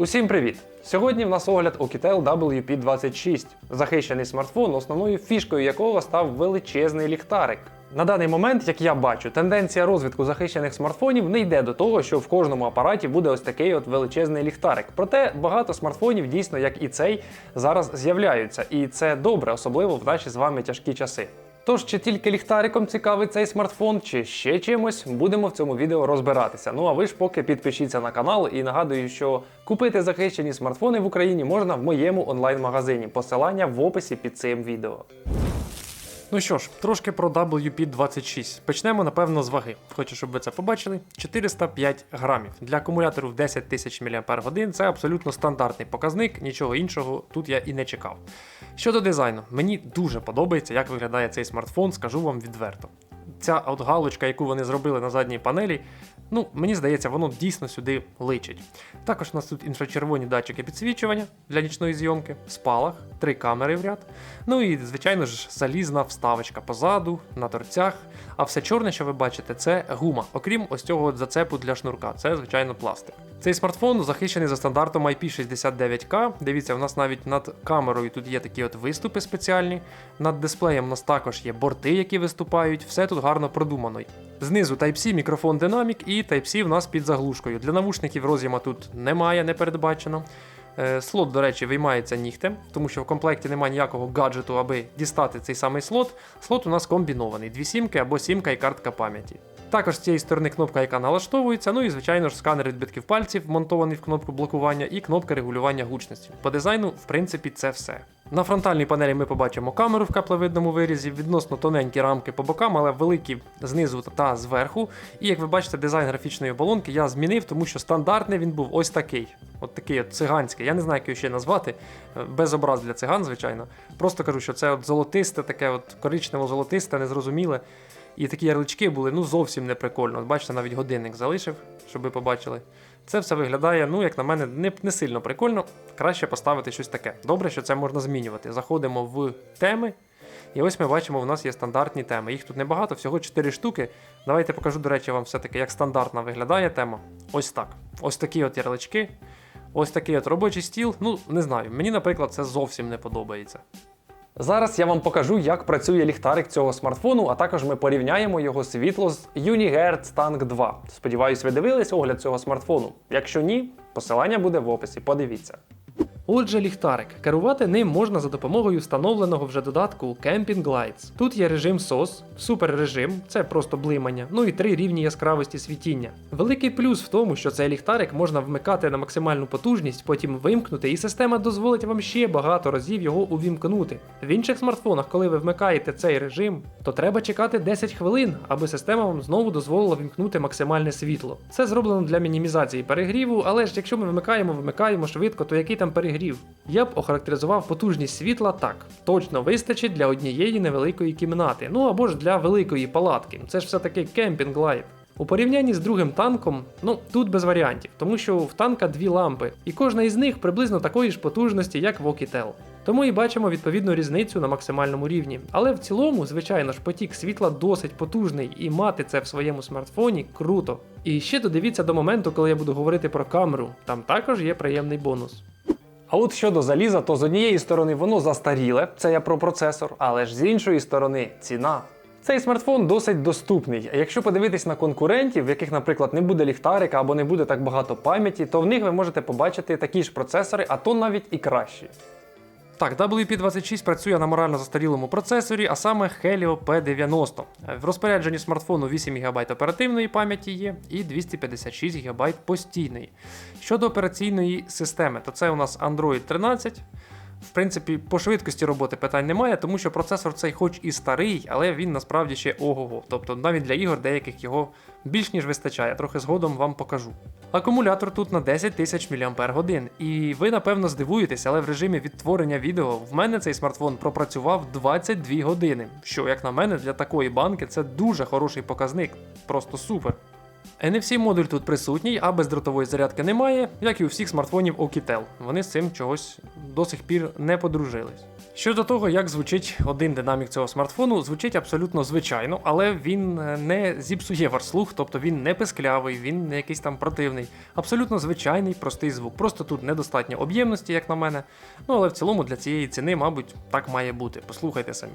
Усім привіт! Сьогодні в нас огляд Oukitel WP26, захищений смартфон, основною фішкою якого став величезний ліхтарик. На даний момент, як я бачу, тенденція розвитку захищених смартфонів не йде до того, що в кожному апараті буде ось такий от величезний ліхтарик. Проте багато смартфонів дійсно, як і цей, зараз з'являються, і це добре, особливо в наші з вами тяжкі часи. Тож, чи тільки ліхтариком цікавий цей смартфон, чи ще чимось, будемо в цьому відео розбиратися. Ну а ви ж поки підпишіться на канал і нагадую, що купити захищені смартфони в Україні можна в моєму онлайн-магазині. Посилання в описі під цим відео. Ну що ж, трошки про WP26. Почнемо, напевно, з ваги. Хочу, щоб ви це побачили. 405 грамів. Для акумулятору 10 тисяч мАч це абсолютно стандартний показник, нічого іншого тут я і не чекав. Щодо дизайну, мені дуже подобається, як виглядає цей смартфон, скажу вам відверто. Ця от галочка, яку вони зробили на задній панелі, ну, мені здається, воно дійсно сюди личить. Також у нас тут інфрачервоні датчики підсвічування для нічної зйомки, спалах, три камери в ряд. Ну і, звичайно ж, залізна вставочка позаду, на торцях. А все чорне, що ви бачите, це гума, окрім ось цього зацепу для шнурка. Це, звичайно, пластик. Цей смартфон захищений за стандартом IP69K. Дивіться, у нас навіть над камерою тут є такі от виступи спеціальні. Над дисплеєм у нас також є борти, які виступають. Все тут гарно продумано. Знизу Type-C, мікрофон динамік і Type-C в нас під заглушкою. Для навушників роз'єма тут немає, не передбачено. Е, Слот, до речі, виймається нігтем, тому що в комплекті немає ніякого гаджету, аби дістати цей самий слот. Слот у нас комбінований: дві сімки або сімка і картка пам'яті. Також з цієї сторони кнопка, яка налаштовується, ну і звичайно ж сканер відбитків пальців, вмонтований в кнопку блокування, і кнопка регулювання гучності. По дизайну, в принципі, це все. На фронтальній панелі ми побачимо камеру в каплевидному вирізі, відносно тоненькі рамки по бокам, але великі знизу та зверху. І як ви бачите, дизайн графічної оболонки я змінив, тому що стандартний він був ось такий. От такий от циганський. Я не знаю, як його ще назвати. Е, Без образ для циган, звичайно. Просто кажу, що це от золотисте, таке от коричнево-золотисте, незрозуміле. І такі ярлички були ну зовсім не прикольно. От бачите, навіть годинник залишив, щоб ви побачили. Це все виглядає, ну, як на мене, не, не сильно прикольно. Краще поставити щось таке. Добре, що це можна змінювати. Заходимо в теми. І ось ми бачимо, у нас є стандартні теми. Їх тут небагато, всього 4 штуки. Давайте покажу, до речі, вам все-таки, як стандартна виглядає тема. Ось так. Ось такі от ярлички. Ось такий от робочий стіл. Ну, не знаю. Мені, наприклад, це зовсім не подобається. Зараз я вам покажу, як працює ліхтарик цього смартфону, а також ми порівняємо його світло з Unihertz Tank 2. Сподіваюсь, ви дивились огляд цього смартфону. Якщо ні, посилання буде в описі. Подивіться. Отже, ліхтарик. Керувати ним можна за допомогою встановленого вже додатку Camping Lights. Тут є режим SOS, суперрежим, це просто блимання, ну і три рівні яскравості світіння. Великий плюс в тому, що цей ліхтарик можна вмикати на максимальну потужність, потім вимкнути, і система дозволить вам ще багато разів його увімкнути. В інших смартфонах, коли ви вмикаєте цей режим, то треба чекати 10 хвилин, аби система вам знову дозволила вімкнути максимальне світло. Це зроблено для мінімізації перегріву, але ж якщо ми вмикаємо, вмикаємо швидко, то який там перегрів? Я б охарактеризував потужність світла так: точно вистачить для однієї невеликої кімнати, ну або ж для великої палатки. Це ж все-таки кемпінг лайт. У порівнянні з другим танком, ну тут без варіантів, тому що в танка дві лампи, і кожна із них приблизно такої ж потужності, як в. Тому і бачимо відповідну різницю на максимальному рівні. Але в цілому, звичайно ж, потік світла досить потужний, і мати це в своєму смартфоні круто. І ще додивіться до моменту, коли я буду говорити про камеру, там також є приємний бонус. А от щодо заліза, то з однієї сторони воно застаріле, це я про процесор, але ж з іншої сторони ціна. Цей смартфон досить доступний. А якщо подивитись на конкурентів, в яких, наприклад, не буде ліхтарика або не буде так багато пам'яті, то в них ви можете побачити такі ж процесори, а то навіть і кращі. Так, WP26 працює на морально застарілому процесорі, а саме Helio P90. В розпорядженні смартфону 8 ГБ оперативної пам'яті є і 256 ГБ постійної. Щодо операційної системи, то це у нас Android 13. В принципі, по швидкості роботи питань немає, тому що процесор цей хоч і старий, але він насправді ще ого-го. Тобто навіть для ігор деяких його більш ніж вистачає, трохи згодом вам покажу. Акумулятор тут на 10 тисяч мАч, і ви напевно здивуєтесь, але в режимі відтворення відео в мене цей смартфон пропрацював 22 години, що, як на мене, для такої банки це дуже хороший показник, просто супер. NFC-модуль тут присутній, а бездротової зарядки немає, як і у всіх смартфонів Oukitel. Вони з цим чогось до сих пір не подружились. Щодо того, як звучить один динамік цього смартфону, звучить абсолютно звичайно, але він е, не зіпсує ваш слух, тобто він не писклявий, він не якийсь там противний. Абсолютно звичайний, простий звук. Просто тут недостатньо об'ємності, як на мене. Ну але в цілому для цієї ціни, мабуть, так має бути. Послухайте самі.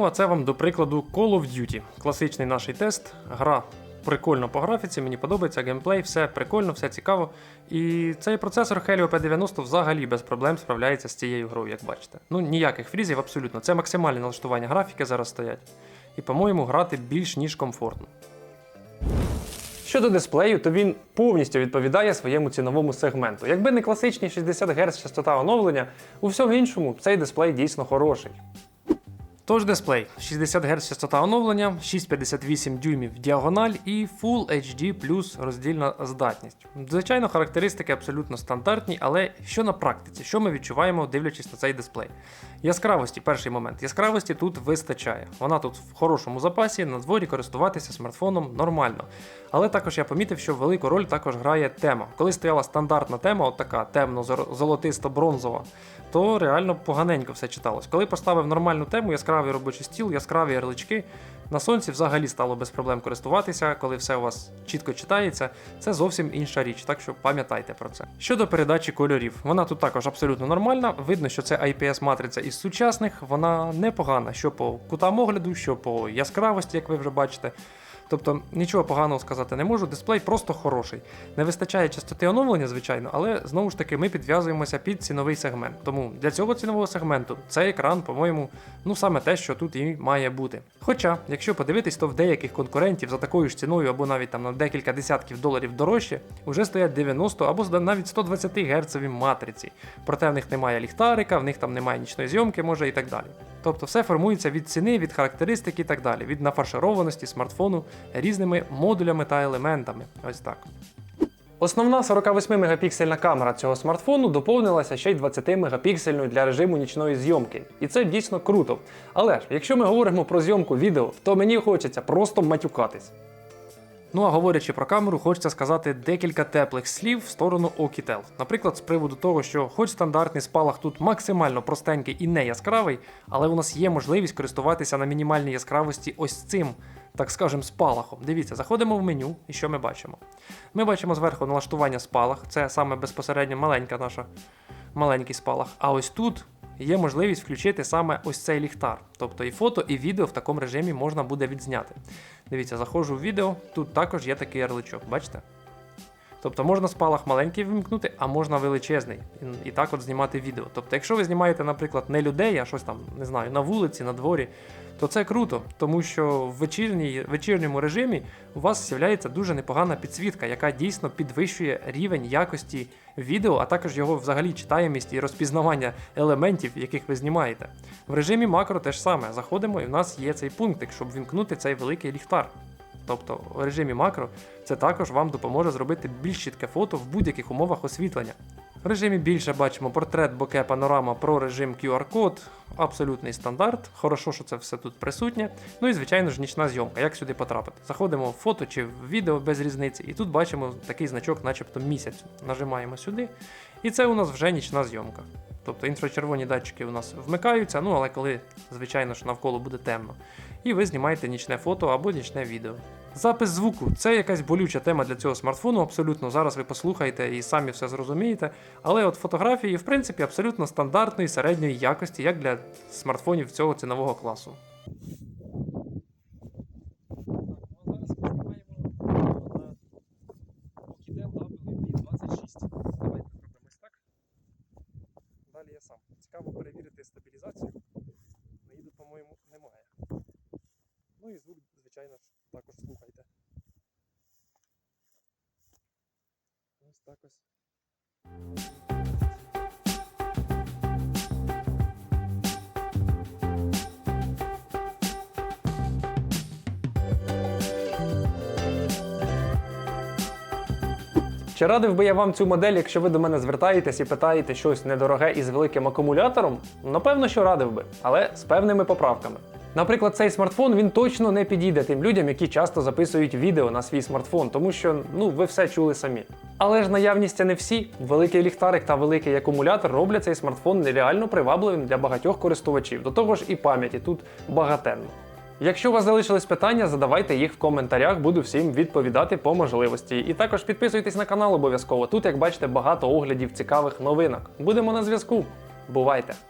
Ну, а це вам до прикладу Call of Duty. Класичний наш тест. Гра прикольно по графіці, мені подобається геймплей, все прикольно, все цікаво. І цей процесор Helio P90 взагалі без проблем справляється з цією грою, як бачите. Ну, ніяких фрізів абсолютно. Це максимальне налаштування графіки зараз стоять. І, по-моєму, грати більш ніж комфортно. Щодо дисплею, то він повністю відповідає своєму ціновому сегменту. Якби не класичні 60 Гц частота оновлення, у всьому іншому цей дисплей дійсно хороший. Тож дисплей 60 Гц частота оновлення, 6,58 дюймів діагональ і Full HD плюс роздільна здатність. Звичайно, характеристики абсолютно стандартні, але що на практиці, що ми відчуваємо, дивлячись на цей дисплей? Яскравості, перший момент. Яскравості тут вистачає. Вона тут в хорошому запасі, на дворі користуватися смартфоном нормально. Але також я помітив, що велику роль також грає тема. Коли стояла стандартна тема, от така темно-золотисто-бронзова, то реально поганенько все читалось. Коли поставив нормальну тему, яскравий робочий стіл, яскраві ярлички, на сонці взагалі стало без проблем користуватися, коли все у вас чітко читається, це зовсім інша річ, так що пам'ятайте про це. Щодо передачі кольорів, вона тут також абсолютно нормальна. Видно, що це IPS-матриця із сучасних, вона непогана, що по кутам огляду, що по яскравості, як ви вже бачите. Тобто нічого поганого сказати не можу, дисплей просто хороший. Не вистачає частоти оновлення, звичайно, але знову ж таки ми підв'язуємося під ціновий сегмент. Тому для цього цінового сегменту цей екран, по-моєму, ну саме те, що тут і має бути. Хоча, якщо подивитись, то в деяких конкурентів за такою ж ціною або навіть там на декілька десятків доларів дорожче, вже стоять 90 або навіть 120 Гц матриці. Проте в них немає ліхтарика, в них там немає нічної зйомки, може і так далі. Тобто все формується від ціни, від характеристик і так далі, від нафаршированості смартфону різними модулями та елементами. Ось так. Основна 48 мегапіксельна камера цього смартфону доповнилася ще й 20 мегапіксельною для режиму нічної зйомки. І це дійсно круто. Але ж, якщо ми говоримо про зйомку відео, то мені хочеться просто матюкатись. Ну а говорячи про камеру, хочеться сказати декілька теплих слів в сторону Oukitel. Наприклад, з приводу того, що хоч стандартний спалах тут максимально простенький і не яскравий, але у нас є можливість користуватися на мінімальній яскравості ось цим так скажемо, спалахом. Дивіться, заходимо в меню, і що ми бачимо? Ми бачимо зверху налаштування спалах, це саме безпосередньо маленька наша маленький спалах. А ось тут є можливість включити саме ось цей ліхтар. Тобто і фото, і відео в такому режимі можна буде відзняти. Дивіться, заходжу в відео, тут також є такий ярличок, бачите? Тобто можна спалах маленький вимкнути, а можна величезний. І, і так от знімати відео. Тобто, якщо ви знімаєте, наприклад, не людей, а щось там, не знаю, на вулиці, на дворі, то це круто, тому що в вечірній, вечірньому режимі у вас з'являється дуже непогана підсвітка, яка дійсно підвищує рівень якості відео, а також його взагалі читаємість і розпізнавання елементів, яких ви знімаєте. В режимі макро теж саме. Заходимо, і в нас є цей пунктик, щоб вімкнути цей великий ліхтар. Тобто в режимі макро це також вам допоможе зробити більш чітке фото в будь-яких умовах освітлення. В режимі більше бачимо портрет боке панорама про режим QR-код, абсолютний стандарт. Хорошо, що це все тут присутнє. Ну і, звичайно ж, нічна зйомка. Як сюди потрапити? Заходимо в фото чи в відео без різниці, і тут бачимо такий значок, начебто місяць. Нажимаємо сюди. І це у нас вже нічна зйомка. Тобто інфрачервоні датчики у нас вмикаються, ну але коли, звичайно ж, навколо буде темно. І ви знімаєте нічне фото або нічне відео. Запис звуку це якась болюча тема для цього смартфону. Абсолютно зараз ви послухаєте і самі все зрозумієте. Але от фотографії, в принципі, абсолютно стандартної середньої якості, як для смартфонів цього цінового класу. Далі я сам. Цікаво перевірити стабілізацію. Наїду, по-моєму, немає. Ну і звук, звичайно ж, також слухайте. Ось так ось. Чи радив би я вам цю модель, якщо ви до мене звертаєтесь і питаєте щось недороге із великим акумулятором? Напевно, що радив би, але з певними поправками. Наприклад, цей смартфон він точно не підійде тим людям, які часто записують відео на свій смартфон, тому що ну ви все чули самі. Але ж наявність не всі. Великий ліхтарик та великий акумулятор роблять цей смартфон нереально привабливим для багатьох користувачів. До того ж, і пам'яті тут багатенно. Якщо у вас залишились питання, задавайте їх в коментарях, буду всім відповідати по можливості. І також підписуйтесь на канал обов'язково. Тут, як бачите, багато оглядів цікавих новинок. Будемо на зв'язку. Бувайте!